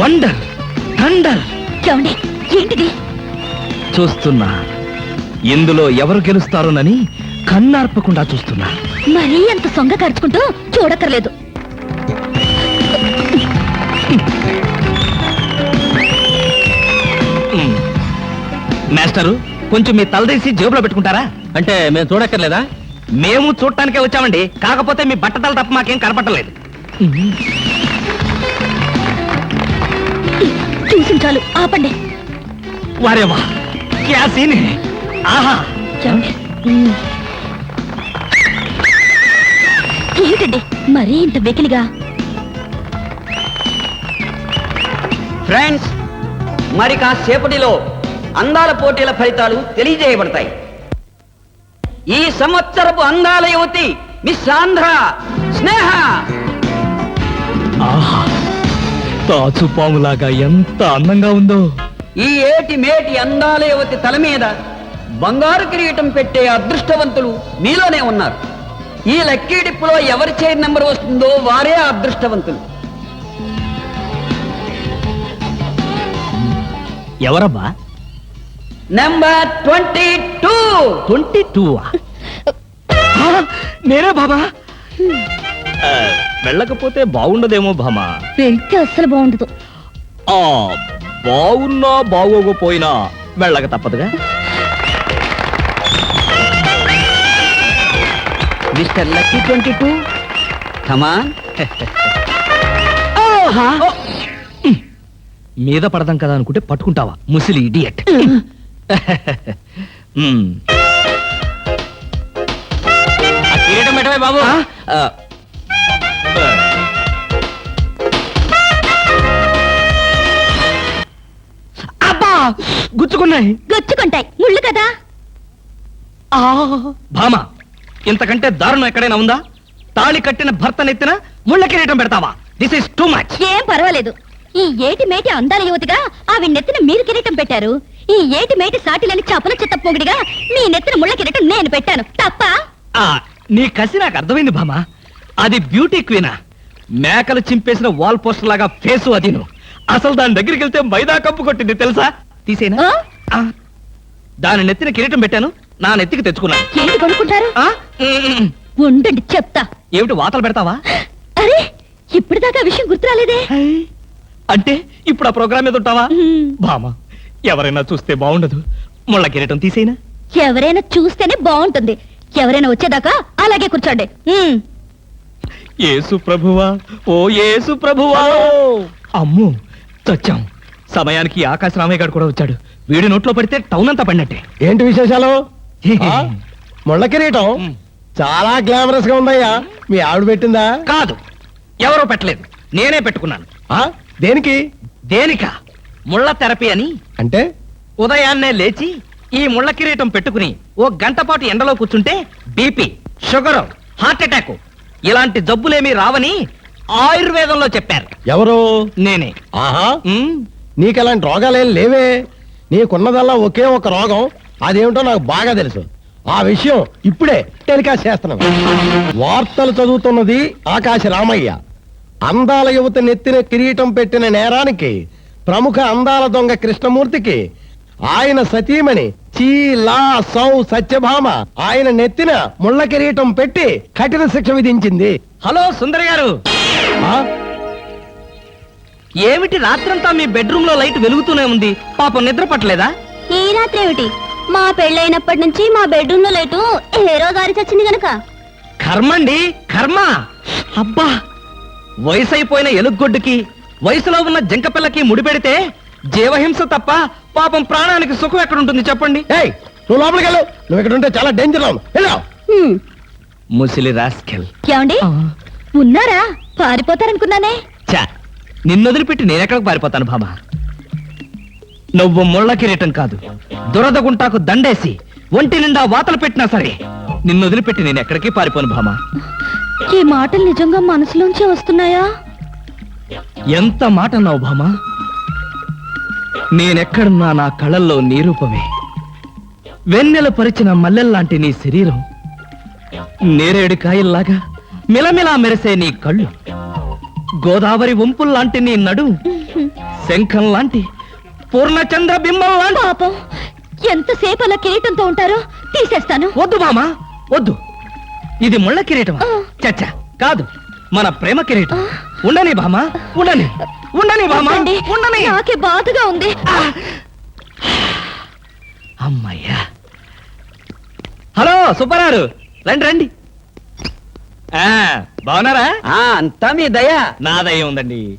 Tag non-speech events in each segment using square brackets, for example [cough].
Wonder thunder. ఏమండి ఏంటిది? చూస్తున్నా. ఇందులో ఎవరు గెలుస్తారోనని కన్నార్పకుండా చూస్తున్నా. మరీ అంత సొంగ ఖర్చుకుంటూ చూడక్కర్లేదు. మాస్టరు కొంచెం మీ తలదీసి జేబులో పెట్టుకుంటారా? అంటే మేము చూడక్కర్లేదా? మేము చూడటానికే వచ్చామండి. కాకపోతే మీ బట్టతలు తప్ప మాకేం కనపట్టలేదు చూసి చాలు. ఆపండి. క్యా సీన్. ఆహా. ఏమిటండి? మరీ ఇంత వెకిలిగా? ఫ్రెండ్స్ మరి కాసేపటిలో అందాల పోటీల ఫలితాలు తెలియజేయబడతాయి. ఈ సంవత్సరపు అందాల యువతి మిస్ ఆంధ్ర స్నేహ! ఆహా. తాచు పాములాగా ఎంత అందంగా ఉందో. ఈ ఏటి మేటి అందాల యువతి తల మీద. బంగారు కిరీటం పెట్టే అదృష్టవంతులు మీలోనే ఉన్నారు. ఈ లక్కీ డిప్పులో ఎవరి చైర్ నెంబర్ వస్తుందో వారే అదృష్టవంతులు. ఎవరబ్బా? Number twenty two. Twenty two నేనే బాబా? వెళ్ళకపోతే బాగుండదేమో భామా. వెళ్తే అస్సలు బాగుండదు. ఆ బాగున్నా బాగోకపోయినా వెళ్ళక తప్పదుగా. Mister lucky twenty two come on మీద పడదాం కదా అనుకుంటే పట్టుకుంటావా? ముసిలి ఇడియట్. [laughs] బాబు. అబ్బా గుచ్చుకున్నాయి. గొచ్చుకుంటాయి. ముళ్ళు కదా? భామ ఇంతకంటే దారుణం ఎక్కడైనా ఉందా? తాళి కట్టిన భర్త నెత్తిన ముళ్ళ కిరీటం పెడతావా? దిస్ ఇస్ టూ మచ్ ఏం పర్వాలేదు. ఈ ఏటి మేటి అందాల యువతిగా ఆవి నెత్తిన మీరు కిరీటం పెట్టారు. ఈ ఏటి మేటి సాటిలని చపల చిత్త పొగిడిగా మీ నెత్తిన ముళ్ళ కిరీటం నేను పెట్టాను. తప్ప? నీ కసి నాకు అర్థమైంది భామ. అది బ్యూటీ క్వీనా. మేకలు చింపేసిన వాల్ పోస్టర్ లాగా ఫేసు అది అసలు దాని దగ్గరికి వెళ్తే మైదా కప్పు కొట్టింది తెలుసా? తీసేనా. దాని నెత్తిన కిరీటం పెట్టాను నా నెత్తికి తెచ్చుకున్నాను. ఏంటి కొనుక్కుంటారు ఆ? ఉమ్. ఉండండి చెప్తా. ఏమిటి వాతలు పెడతావా? అరే ఇప్పటిదాకా ఆ విషయం గుర్తురాలేదే అంటే ఇప్పుడు ఆ ప్రోగ్రామ్ మీద ఉంటావా. భామ ఎవరైనా చూస్తే బాగుండదు. ముళ్ళ కిరీటం తీసేనా? ఎవరైనా చూస్తేనే బాగుంటుంది. ఎవరైనా వచ్చేదాకా అలాగే కూర్చోండి. యేసు ప్రభువా ఓ యేసు ప్రభువా. అమ్ము చచ్చాం. సమయానికి ఆకాశ రామయ్య గారు కూడా వచ్చాడు. వీడి నోట్లో పడితే టౌన్ అంతా పడినట్టే. ఏంటి విశేషాలు? ఆ? ముళ్ళ కిరీటం. చాలా గ్లామరస్గా ఉందయ్యా. మీ ఆవిడ పెట్టిందా? కాదు ఎవరో పెట్టలేదు. నేనే పెట్టుకున్నాను. ఆ? దేనికి? దేనిక? ముళ్ళ థెరపీ అని. అంటే? ఉదయాన్నే లేచి ఈ ముళ్ళ కిరీటం పెట్టుకుని ఓ గంట పాటు ఎండలో కూర్చుంటే బీపీ షుగర్ హార్ట్ అటాక్ ఇలాంటి జబ్బులేమీ రావని ఆయుర్వేదంలో చెప్పారు. ఎవరు? నేనే. ఆహా. ఉమ్, నీకు అలాంటి రోగాలేం లేవే. నీకున్నదల్లా ఒకే ఒక రోగం. అదేమిటో నాకు బాగా తెలుసు. ఆ విషయం ఇప్పుడే టెలికాస్ట్ చేస్తున్నాం వార్తలు చదువుతున్నది ఆకాశ రామయ్య. అందాల యువత నెత్తిన కిరీటం పెట్టిన నేరానికి ప్రముఖ అందాల దొంగ కృష్ణమూర్తికి ఆయన సతీమణి చీలా సౌ సత్యభామ. ఆయన నెత్తిన ముళ్ళ కిరీటం పెట్టి కఠిన శిక్ష విధించింది. హలో సుందరి గారు. ఆ? ఏమిటి రాత్రంతా మీ బెడ్రూమ్లో లైట్ వెలుగుతూనే ఉంది? పాపం నిద్ర పట్టలేదా? ఈ రాత్రి ఏమిటి? మా పెళ్ళైనప్పటి నుంచి మా బెడ్రూమ్లో లేటు ఏ రోజు గారి చచ్చింది గనక. కర్మండి కర్మ. అబ్బా వయసు అయిపోయిన ఎలుగొడ్డుకి వయసులో ఉన్న జింక పిల్లకి ముడిపెడితే జీవహింస తప్ప పాపం ప్రాణానికి సుఖం ఎక్కడుంటుంది చెప్పండి? ఏయ్ నువ్వు లోపలికి వెళ్ళు. నువ్వు ఇక్కడ ఉంటే చాలా డేంజర్ ఉన్నావు వెళ్ళు హ్మ్. ముసిలి రాస్కెల్. ఏమండి? ఉన్నారా? పారిపోతారనుకున్నానే. చా నిన్నొదిలిపెట్టి నేనెక్కడికి పారిపోతాను బాబా? నువ్వు ముళ్ళ కిరీటం కాదు దురద గుంటాకు దండేసి ఒంటి నిండా వాతలు పెట్టినా సరే నిన్ను వదిలిపెట్టి నేను ఎక్కడికి పారిపోను భామా ఈ మాటలు నిజంగా మనసులోంచే వస్తున్నాయా? ఎంత మాట అన్నావు భామా నేనెక్కడున్నా నా కళల్లో నీ రూపమే వెన్నెల పరిచిన మల్లెల్లాంటి నీ శరీరం. నేరేడు కాయల్లాగా మిలమిలా మెరిసే నీ కళ్ళు. గోదావరి వంపుల్లాంటి నీ నడు శంఖం లాంటి పూర్ణచంద్ర బింబం లాంటి పాపం ఎంతసేపు అలా కిరీటంతో ఉంటారో తీసేస్తాను. వద్దు బామా వద్దు. ఇది ముళ్ళ కిరీటం. చచ్చా కాదు మన ప్రేమ కిరీటం. ఉండని బామా ఉండని. ఉండని బామా వద్దండి. ఉండని. నాకే బాధగా ఉంది. అమ్మయ్యా. హలో సుబ్బారావు. రండి రండి. ఆ, బాగున్నారా? ఆ అంతా మీ దయ. నా దయ ఉందండి.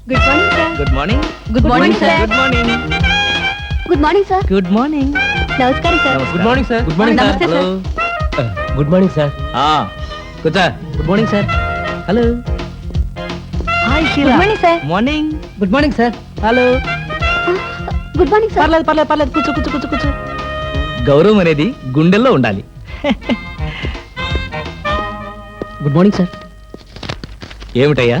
Good morning sir good morning good morning sir good morning good morning sir good morning నమస్కారం sir good morning sir good morning sir good morning sir కూర్చో good morning sir hello hi good morning sir morning good morning sir hello good morning sir పర్లేదు పర్లేదు పర్లేదు కూర్చో కూర్చో కూర్చో కూర్చో గౌరవం అనేది గుండెల్లో ఉండాలి గుడ్ మార్నింగ్ సార్ ఏమిటయ్యా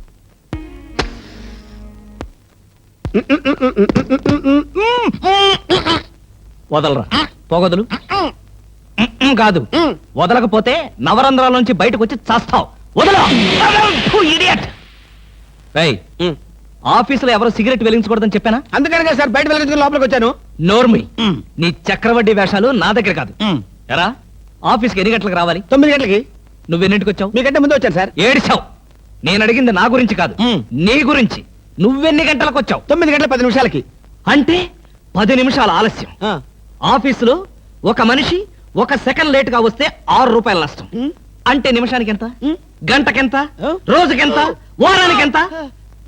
వదలరా? పోగొదలు? కాదు. వదలకపోతే నవరంధ్రాల నుంచి బయటకు వచ్చి చస్తావు. వదలు! ఇడియట్! ఆఫీసులో ఎవరు సిగరెట్ వెలిగించకూడదని చెప్పానా? అందుకనే సార్ బయట వెళ్ళి లోపలికి వచ్చాను. నోర్మి నీ చక్రవడ్డీ వేషాలు నా దగ్గర కాదు. ఎరా ఆఫీస్కి ఎన్ని గంటలకు రావాలి? తొమ్మిది గంటలకి. నువ్వెన్నింటికి వచ్చావు? మీకంటే ముందు వచ్చాను సార్. ఏడిచావు. నేను అడిగింది నా గురించి కాదు. నీ గురించి. నువ్వెన్ని గంటలకు వచ్చావు? తొమ్మిది గంటల పది నిమిషాలకి. అంటే పది నిమిషాల ఆలస్యం. ఆఫీసులో ఒక మనిషి ఒక సెకండ్ లేట్గా వస్తే ఆరు రూపాయల నష్టం. అంటే నిమిషానికి ఎంత. గంటకెంత. రోజుకెంత? వారానికి ఎంత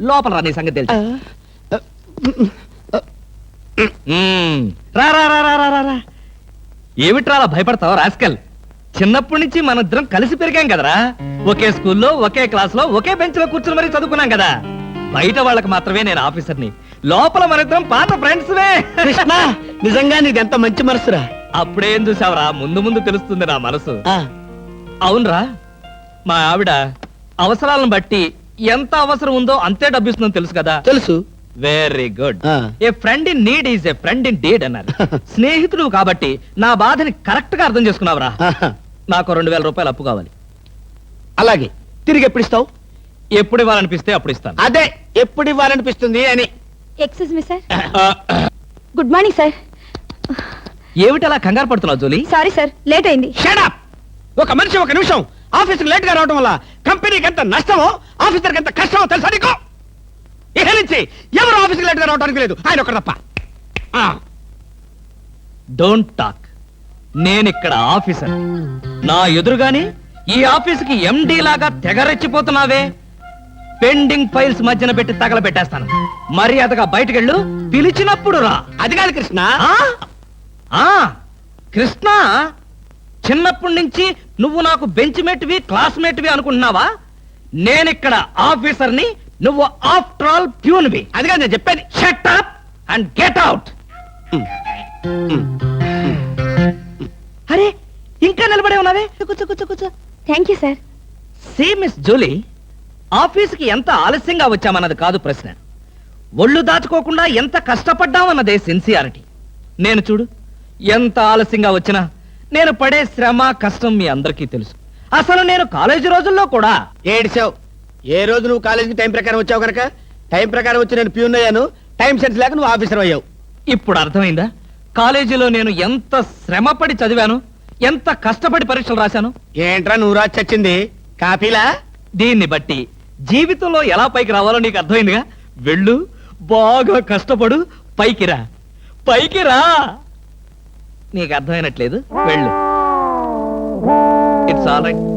లోపల రా నీ సంగతి తెలుసు. రా రా రా రా రా రా రా. ఏమిట్రా అలా భయపడతావు రాస్కల్? చిన్నప్పటి నుంచి మనిద్దరం కలిసి పెరిగాం కదరా. ఒకే స్కూల్లో ఒకే క్లాస్లో ఒకే బెంచ్లో కూర్చుని మరీ చదువుకున్నాం కదా. బయట వాళ్ళకి మాత్రమే నేను ఆఫీసర్ని. లోపల మనిద్దరం పాత ఫ్రెండ్స్ కృష్ణ నిజంగా నీది ఎంత మంచి మనసురా. అప్పుడేం చూసావురా? ముందు ముందు తెలుస్తుంది నా మనసు. ఆ, అవునరా? మా ఆవిడ అవసరాలను బట్టి ఎంత అవసరం ఉందో అంతే డబ్బిస్తుందని తెలుసు కదా. తెలుసు. వెరీ గుడ్ ఆ. A friend in need is a friend indeed అన్నారు. [laughs] స్నేహితుడు కాబట్టి నా బాధని కరెక్ట్గా అర్థం చేసుకున్నావురా. ఆహా, నాకు రెండు వేల రూపాయలు అప్పు కావాలి. అలాగే తిరిగి ఎప్పుడు ఇస్తావు? ఎప్పుడు ఇవ్వాలనిపిస్తే అప్పుడు ఇస్తాను. అదే. ఎప్పుడు ఇవ్వాలనిపిస్తుంది అని. Excuse me sir good morning sir ఏమిటి అలా కంగారు పడుతున్నావు జోలీ? సారీ సార్ లేట్ అయింది. షడప్ ఒక మనిషి ఒక నిమిషం ఆఫీసుకు లేట్గా రావడం వల్ల కంపెనీకి ఎంత నష్టమో ఆఫీసర్కి ఎంత కష్టమో తెలుసా నీకు? ఇక నుంచి ఎవరు ఆఫీసుకు లేట్గా రావడానికి లేదు. ఆయన ఒకరు తప్ప. డోంట్ టాక్ నేను ఇక్కడ ఆఫీసర్. నా ఎదురుగానే ఈ ఆఫీసుకి ఎండి లాగా తెగరెచ్చిపోతున్నావే పెండింగ్ ఫైల్స్ మధ్యన పెట్టి తగలబెట్టేస్తాను. మర్యాదగా బయటకెళ్ళు పిలిచినప్పుడు రా. అది కాదు కృష్ణ. ఆ? ఆ, కృష్ణ చిన్నప్పటి నుంచి నువ్వు నాకు బెంచ్ మేట్వి క్లాస్మేట్వి అనుకుంటున్నావా? నేనిక్కడ ఆఫీసర్ని నువ్వు ఆఫ్టర్ ఆల్ ప్యూన్వి. అది కాదు నేను చెప్పేది. Shut up and get out అరే ఇంకా నిలబడే ఉన్నావే? కూర్చో కూర్చో కూర్చో. Thank you sir see miss Julie ఆఫీస్కి ఎంత ఆలస్యంగా వచ్చామన్నది కాదు ప్రశ్న. ఒళ్ళు దాచుకోకుండా ఎంత కష్టపడ్డామన్నదే సిన్సియారిటీ. నేను చూడు ఎంత ఆలస్యంగా వచ్చినా నేను పడే శ్రమ కష్టం మీ అందరికీ తెలుసు. అసలు నేను కాలేజీ రోజుల్లో కూడా ఏడిసావు ఏ రోజు నువ్వు కాలేజీకి టైం ప్రకారం వచ్చావు కనుక టైం ప్రకారం వచ్చి నేను ప్యూన్ అయ్యాను. టైం సెన్స్ లేక నువ్వు ఆఫీసర్ అయ్యావు. ఇప్పుడు అర్థమైందా? కాలేజీలో నేను ఎంత శ్రమపడి చదివాను? ఎంత కష్టపడి పరీక్షలు రాశాను? ఏంట్రా నువ్వు రాసి చచ్చింది? కాపీలా దీన్ని బట్టి జీవితంలో ఎలా పైకి రావాలో నీకు అర్థమైందిగా? వెళ్ళు బాగా కష్టపడు పైకి రా. పైకి రా! నీకు అర్థమైనట్లేదు? వెళ్ళు. It's all right